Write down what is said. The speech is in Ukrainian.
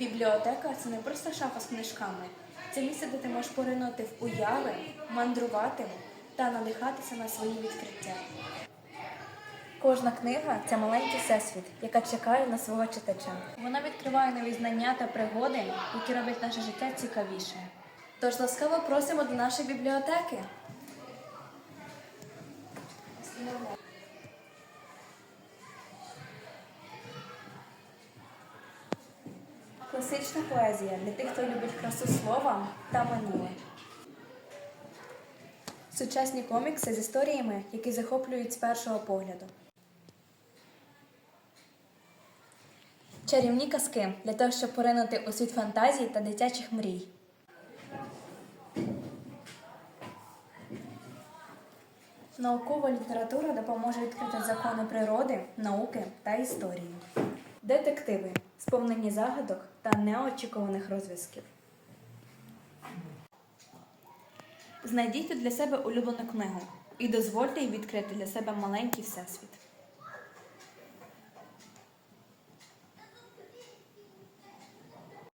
Бібліотека це не просто шафа з книжками. Це місце, де ти можеш поринути в уяви, мандрувати та надихатися на свої відкриття. Кожна книга це маленький всесвіт, яка чекає на свого читача. Вона відкриває нові знання та пригоди, які роблять наше життя цікавіше. Тож ласкаво просимо до нашої бібліотеки. Класична поезія для тих, хто любить красу слова та минуле. Сучасні комікси з історіями, які захоплюють з першого погляду. Чарівні казки для того, щоб поринути у світ фантазії та дитячих мрій. Наукова література допоможе відкрити закони природи, науки та історії. Детективи сповнені загадок та неочікуваних розв'язків. Знайдіть для себе улюблену книгу і дозвольте їй відкрити для себе маленький всесвіт.